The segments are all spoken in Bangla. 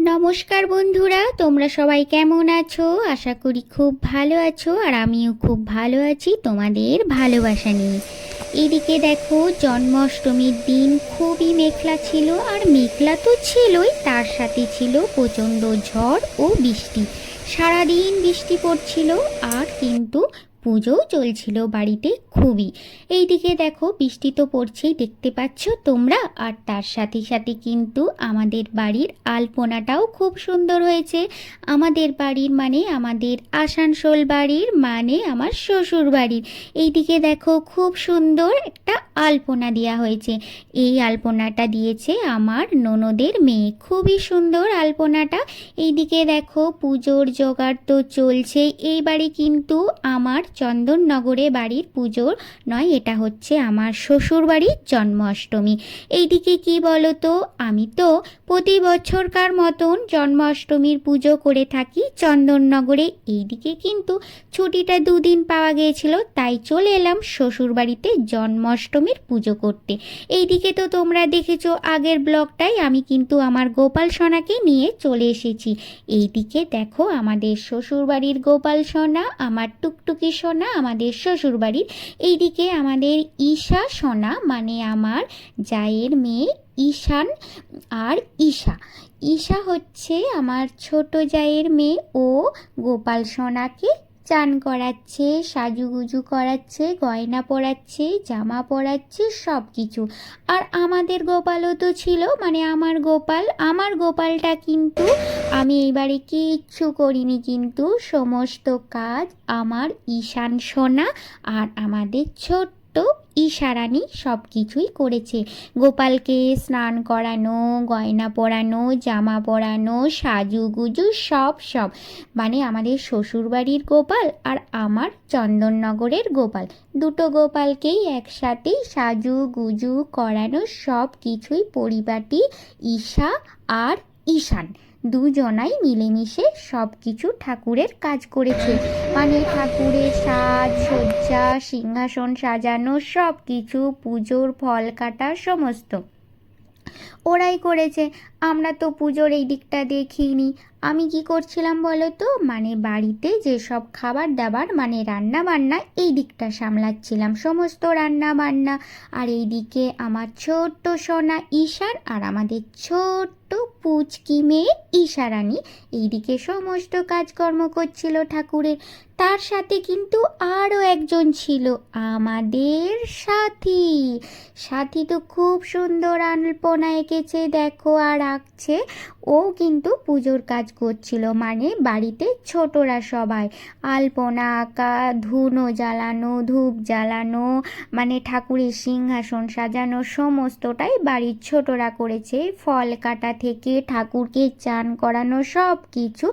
নমস্কার বন্ধুরা, তোমরা সবাই কেমন আছো? আশা করি খুব ভালো আছো আর আমিও খুব ভালো আছি তোমাদের ভালোবাসা নিয়ে। এদিকে দেখো, জন্মাষ্টমীর দিন খুবই মেঘলা ছিল আর মেঘলা তো ছিলই, তার সাথে ছিল প্রচণ্ড ঝড় ও বৃষ্টি। সারাদিন বৃষ্টি পড়ছিল আর কিন্তু পুজোও চলছিল বাড়িতে খুবই। এইদিকে দেখো, বৃষ্টি তো পড়ছেই, দেখতে পাচ্ছ তোমরা? আর তার সাথে সাথে কিন্তু আমাদের বাড়ির আলপনাটাও খুব সুন্দর হয়েছে। আমাদের বাড়ির মানে আমাদের আসানসোল বাড়ির মানে আমার শ্বশুর বাড়ির। এইদিকে দেখো, খুব সুন্দর একটা আলপনা দেওয়া হয়েছে। এই আলপনাটা দিয়েছে আমার ননদের মেয়ে। খুবই সুন্দর আলপনাটা। এইদিকে দেখো, পুজোর জোগাড় তো চলছেই। এই বাড়ি কিন্তু আমার চন্দননগরে বাড়ির পুজোর, নয়, এটা হচ্ছে আমার শ্বশুরবাড়ির জন্মাষ্টমী। এইদিকে কি বলো তো আমি তো প্রতি বছরকার মতন জন্মাষ্টমীর পুজো করে থাকি চন্দননগরে। এইদিকে কিন্তু ছুটিটা দুদিন পাওয়া গিয়েছিল, তাই চলে এলাম শ্বশুর বাড়িতে জন্মাষ্টমীর পুজো করতে। এইদিকে তো তোমরা দেখেছ আগের ব্লগটাই, আমি কিন্তু আমার গোপাল সোনাকে নিয়ে চলে এসেছি। এইদিকে দেখো আমাদের শ্বশুর বাড়ির গোপাল সোনা, আমার টুকটুকি সোনা, আমাদের শ্বশুর বাড়ির এইদিকে আমাদের ঈশা সোনা মানে আমার জায়ের মেয়ে ঈশান আর ঈশা। ঈশা হচ্ছে আমার ছোট জায়ের মেয়ে ও গোপাল সোনাকে চান করাচ্ছে, সাজুগুজু করাচ্ছে, গয়না পরাচ্ছে, জামা পরাচ্ছে সব কিছু আর আমাদের গোপালও তো ছিল মানে আমার গোপাল, আমার গোপালটা কিন্তু আমি এইবারে কিচ্ছু করিনি কিন্তু সমস্ত কাজ আমার ঈশান সোনা আর আমাদের ছোট্ট ঈশারানী সব কিছুই করেছে। গোপালকে স্নান করানো, গয়না পরানো, জামা পরানো, সাজুগুজু সব সব। মানে আমাদের শ্বশুরবাড়ির গোপাল আর আমার চন্দননগরের গোপাল। দুটো গোপালকেই একসাথেই সাজু গুজু করানো সব কিছুই পরিপাটি ঈশা আর ঈশান। দুজনাই মিলেমিশে সব কিছু ঠাকুরের কাজ করেছে। মানে ঠাকুরের সাজ, সজ্জা, সিংহাসন সাজানো সব কিছু পুজোর ফল কাটা, সমস্ত। ওরাই করেছে। আমরা তো পুজোর এই দিকটা দেখিনি। আমি কি করছিলাম বলো তো? মানে বাড়িতে যেসব খাবার দাবার মানে রান্না বান্না, এই দিকটা সামলাচ্ছিলাম। সমস্ত রান্না বান্না। আর এইদিকে আমার ছোট্ট সোনা ঈশান আর আমাদের ছোট্ট পুচকি মেয়ে ঈশারানী। এইদিকে সমস্ত কাজকর্ম করছিল ঠাকুরের। তার সাথে কিন্তু আরও একজন ছিল, আমাদের সাথী। সাথী তো খুব সুন্দর আলপনা এঁকেছে, দেখো আর আঁকছে। ও কিন্তু পুজোর কাজ করছিল মানে বাড়িতে ছোটরা সবাই। আলপনা আঁকা, ধুনো জ্বালানো, ধূপ জ্বালানো মানে ঠাকুরের সিংহাসন সাজানো, সমস্তটাই বাড়ির ছোটরা করেছে, ফল কাটা থেকে ঠাকুরকে চান করানো সব কিছু।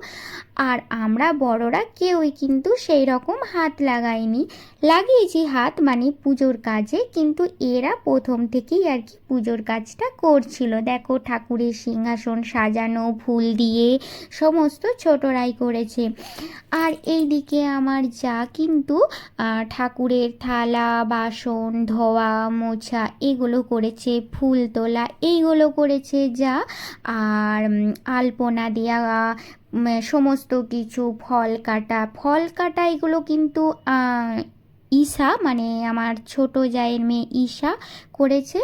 আর আমরা বড়রা কেউই কিন্তু সেই রকম হাত লাগাইনি। লাগিয়েছি হাত মানে পুজোর কাজে, কিন্তু এরা প্রথম থেকেই আর কি পুজোর কাজটা করছিল। দেখো ঠাকুরের সিংহাসন সাজানো, ফুল দিয়ে সমস্ত ছোটরাই করেছে। আর এই দিকে আমার যা কিন্তু ঠাকুরের থালা, বাসন, ধোয়া, মোছা, এগুলো করেছে, ফুল তোলা, এইগুলো করেছে যা আর আলপনা দেওয়া সমস্ত কিছু, ফল কাটা। ফল কাটা এগুলো কিন্তু ঈশা মানে আমার ছোট জায়ের মেয়ে ঈশা করেছে।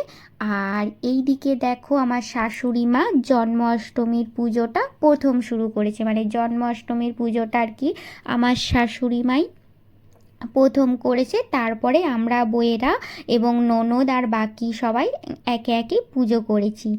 আর এই দিকে দেখো আমার শাশুড়ি মা জন্মাষ্টমীর পুজোটা প্রথম শুরু করেছে। মানে জন্মাষ্টমীর পুজোটা আর কি আমার শাশুড়ি মাই প্রথম করেছে, তারপরে আমরা বইয়েরা এবং ননদ আর বাকি সবাই একে একে পুজো করেছি।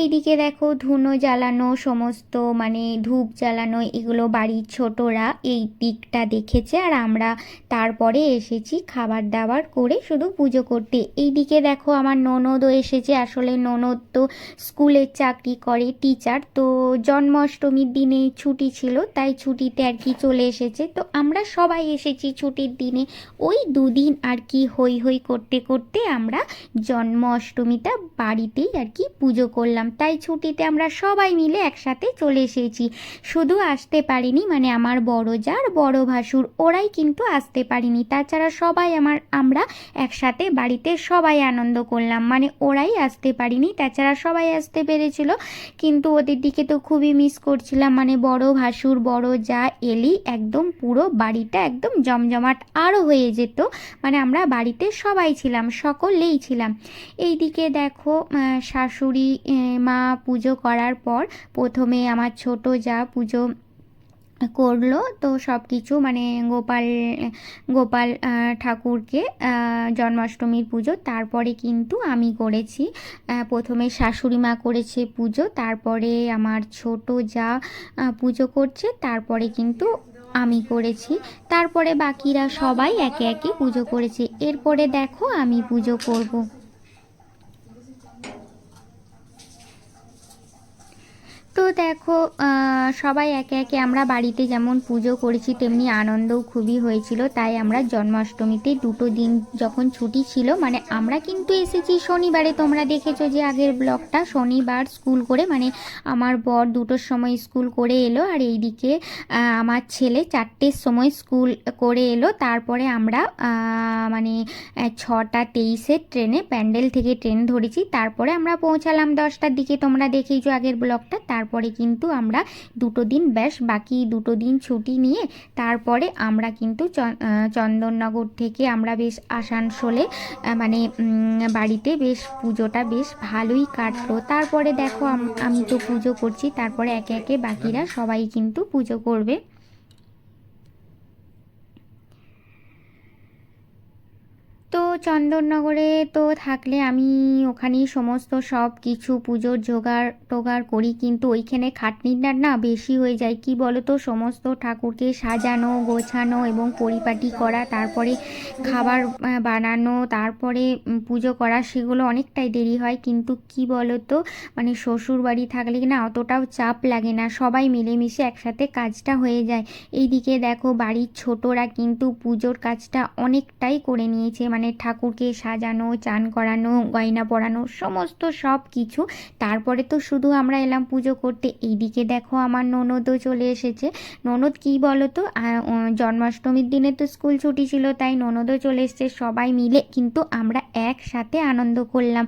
এইদিকে দেখো ধুনো জ্বালানো, সমস্ত মানে ধূপ জ্বালানো, এগুলো বাড়ির ছোটরা এই দিকটা দেখেছে আর আমরা তারপরে এসেছি খাবার দাবার করে শুধু পুজো করতে। এইদিকে দেখো আমার ননদও এসেছে, আসলে ননদ তো স্কুলের চাকরি করে, টিচার। তো জন্মাষ্টমীর দিনে ছুটি ছিল, তাই ছুটিতে আর কি চলে এসেছে। তো আমরা সবাই এসেছি ছুটির দিন দিনে। ওই দুদিন আর কি হই হই করতে করতে আমরা জন্ম অষ্টমীটা বাড়িতেই আর কি পুজো করলাম। তাই ছুটিতে আমরা সবাই মিলে একসাথে চলে এসেছি। শুধু আসতে পারিনি মানে আমার বড় যার, বড় ভাসুর, ওরাই কিন্তু আসতে পারিনি। তাছাড়া সবাই আমার, আমরা একসাথে বাড়িতে সবাই আনন্দ করলাম। মানে ওরাই আসতে পারিনি, তাছাড়া সবাই আসতে পেরেছিল। কিন্তু ওদের দিকে তো খুবই মিস করছিলাম। মানে বড় ভাসুর, বড় যা, এলি, একদম পুরো বাড়িটা একদম জমজমাট আরও হয়ে যেত। মানে আমরা বাড়িতে সবাই ছিলাম, সকলেই ছিলাম। এই দিকে দেখো শাশুড়ি মা পুজো করার পর প্রথমে আমার ছোট যা পুজো করল, তো সব কিছু মানে গোপাল গোপাল ঠাকুরকে জন্মাষ্টমীর পুজো। তারপরে কিন্তু আমি করেছি প্রথমে শাশুড়ি মা করেছে পুজো, তারপরে আমার ছোট যা পুজো করছে, তারপরে কিন্তু আমি করেছি। তারপরে বাকিরা সবাই একে একে পুজো করেছে। এরপরে দেখো আমি পুজো করব। তো দেখো সবাই একে একে আমরা বাড়িতে যেমন পুজো করেছি, তেমনি আনন্দও খুবই হয়েছিল। তাই আমরা জন্মাষ্টমীতে দুটো দিন যখন ছুটি ছিল মানে আমরা কিন্তু এসেছি শনিবারে। তোমরা দেখেছ যে আগের ব্লগটা, শনিবার স্কুল করে মানে আমার বর দুটোর সময় স্কুল করে এলো, আর এইদিকে আমার ছেলে চারটের সময় স্কুল করে এলো। তারপরে আমরা মানে ছটা তেইশের ট্রেনে, প্যান্ডেল থেকে ট্রেন ধরেছি। তারপরে আমরা পৌঁছালাম দশটার দিকে। তোমরা দেখেইছো আগের ব্লকটা ব্লগটা তারপরে কিন্তু আমরা দুটো দিন ব্যাস বাকি দুটো দিন ছুটি নিয়ে তারপরে আমরা কিন্তু চন্দননগর থেকে আমরা বেশ আসানসোলে মানে বাড়িতে বেশ পুজোটা বেশ ভালোই কাটলো। তারপরে দেখো আমি তো পুজো করছি, তারপরে একে একে বাকিরা সবাই কিন্তু পুজো করবে। চন্দননগরে তো থাকলে আমি ওখানেই সমস্ত সব কিছু পুজোর জোগাড় টোগাড় করি, কিন্তু ওইখানে খাটনিটা না বেশি হয়ে যায়। কি বলো তো সমস্ত ঠাকুরকে সাজানো, গোছানো এবং পরিপাটি করা, তারপরে খাবার বানানো, তারপরে পুজো করা, সেগুলো অনেকটাই দেরি হয়। কিন্তু কি বলো তো মানে শ্বশুর বাড়ি থাকলে না অতটাও চাপ লাগে না, সবাই মিলেমিশে একসাথে কাজটা হয়ে যায়। এইদিকে দেখো বাড়ির ছোটরা কিন্তু পুজোর কাজটা অনেকটাই করে নিয়েছে মানে ঠাকুরকে সাজানো, চান করানো, গয়না পরানো, সমস্ত সব কিছু। তারপরে তো শুধু আমরা এলাম পুজো করতে। এইদিকে দেখো আমার ননদও চলে এসেছে। ননদ কি বলো তো জন্মাষ্টমীর দিনে তো স্কুল ছুটি ছিল, তাই ননদও চলে এসেছে সবাই মিলে। কিন্তু আমরা একসাথে আনন্দ করলাম।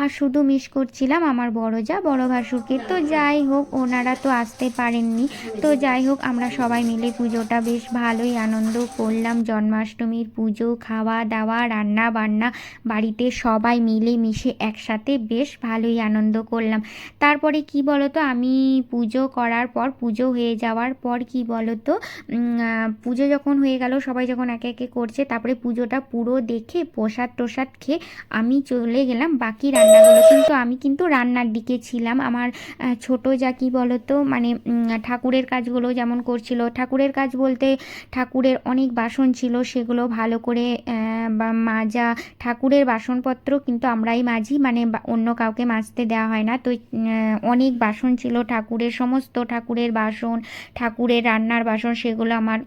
আর শুধু মিস করছিলাম আমার বড় যা, বড় ভাসুরকে। তো যাই হোক, ওনারা তো আসতে পারেননি। তো যাই হোক, আমরা সবাই মিলে পুজোটা বেশ ভালোই আনন্দ করলাম। জন্মাষ্টমীর পুজো, খাওয়া দাওয়া, রান্না বান্না বাড়িতে সবাই মিলে মিশে একসাথে বেশ ভালোই আনন্দ করলাম। তারপরে কি বলতো, আমি পুজো করার পর, পুজো হয়ে যাওয়ার পর কি বলতো পুজো যখন হয়ে গেল, সবাই যখন একে একে করছে, তারপরে পুজোটা পুরো দেখে, প্রসাদ টোসাদ খেয়ে আমি চলে গেলাম বাকি রান্নাগুলো। কিন্তু আমি কিন্তু রান্নার দিকে ছিলাম। আমার ছোট যা কি বলতো মানে ঠাকুরের কাজগুলো যেমন করছিল, ঠাকুরের কাজ বলতে ঠাকুরের অনেক বাসন ছিল, সেগুলো ভালো করে মাজা ঠাকুরের বাসনপত্র কিন্তু আমরাই মাজি মানে অন্য কাউকে মাজতে দেওয়া হয় না। তো অনেক বাসন ছিল ঠাকুরের, সমস্ত ঠাকুরের বাসন, ঠাকুরের রান্নার বাসন, সেগুলো আমার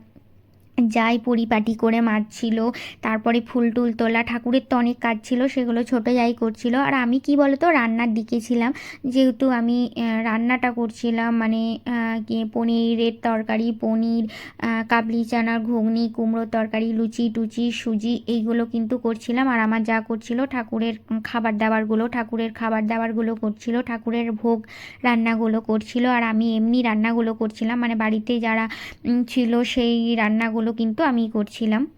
যাই পরিপাটি করে মাজছিল, তারপরে ফুল টুল তোলা, ঠাকুরের তো অনেক কাজ ছিল, সেগুলো ছোটো যাই করছিল। আর আমি কি বলতো, রান্নার দিকে ছিলাম। যেহেতু আমি রান্নাটা করছিলাম মানে কি পনিরের তরকারি, পনির কাবলি চানার ঘুগনি কুমড়োর তরকারি, লুচি, টুচি, সুজি, এইগুলো কিন্তু করছিলাম। আর আমার যা করছিল, ঠাকুরের খাবার দাবারগুলো, ঠাকুরের খাবার দাবারগুলো করছিল, ঠাকুরের ভোগ রান্নাগুলো করছিল। আর আমি এমনি রান্নাগুলো করছিলাম। মানে বাড়িতে যারা ছিল, সেই রান্নাগুলো কিন্তু আমি করছিলাম।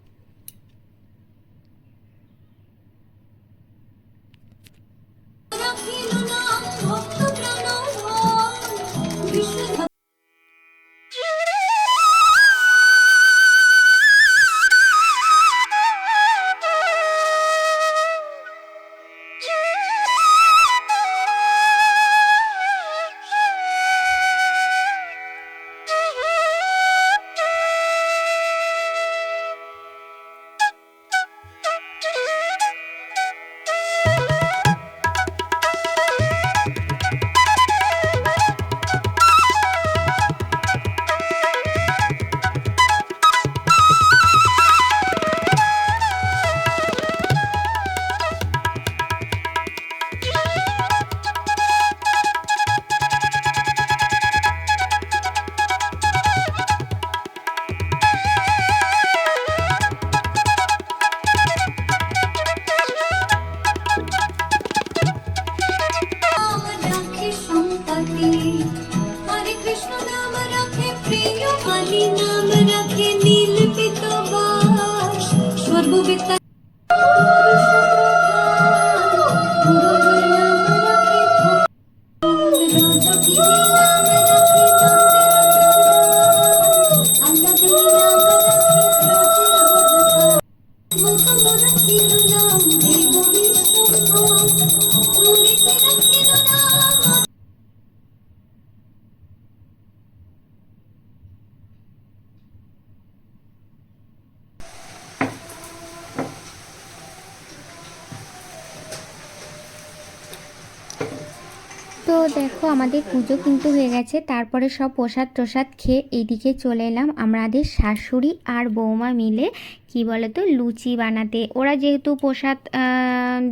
Pronto quisiera ver দেখো, আমাদের পুজো কিন্তু হয়ে গেছে। তারপরে সব প্রসাদ প্রসাদ খেয়ে এইদিকে চলে এলাম। আমাদের শাশুড়ি আর বৌমা মিলে কি বলে তো লুচি বানাতে। ওরা যেহেতু প্রসাদ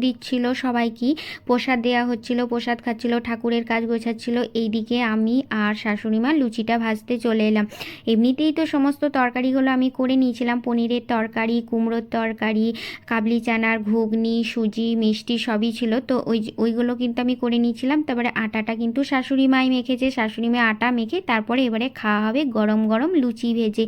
দিচ্ছিল সবাইকে, প্রসাদ দেওয়া হচ্ছিল, প্রসাদ খাচ্ছিল, ঠাকুরের কাজ গোছাচ্ছিল, এইদিকে আমি আর শাশুড়ি মা লুচিটা ভাজতে চলে এলাম। এমনিতেই তো সমস্ত তরকারিগুলো আমি করে নিয়েছিলাম, পনিরের তরকারি, কুমড়োর তরকারি, কাবলি চানার ঘুগনি, সুজি, মিষ্টি সবই ছিল। তো ওই ওইগুলো কিন্তু আমি করে নিয়েছিলাম। তারপরে আটাটা কিন্তু শাশুড়ি মাই মেখেছে, শাশুড়ি মা আটা মেখে তারপরে এবারে খাওয়া হবে গরম গরম লুচি ভেজে।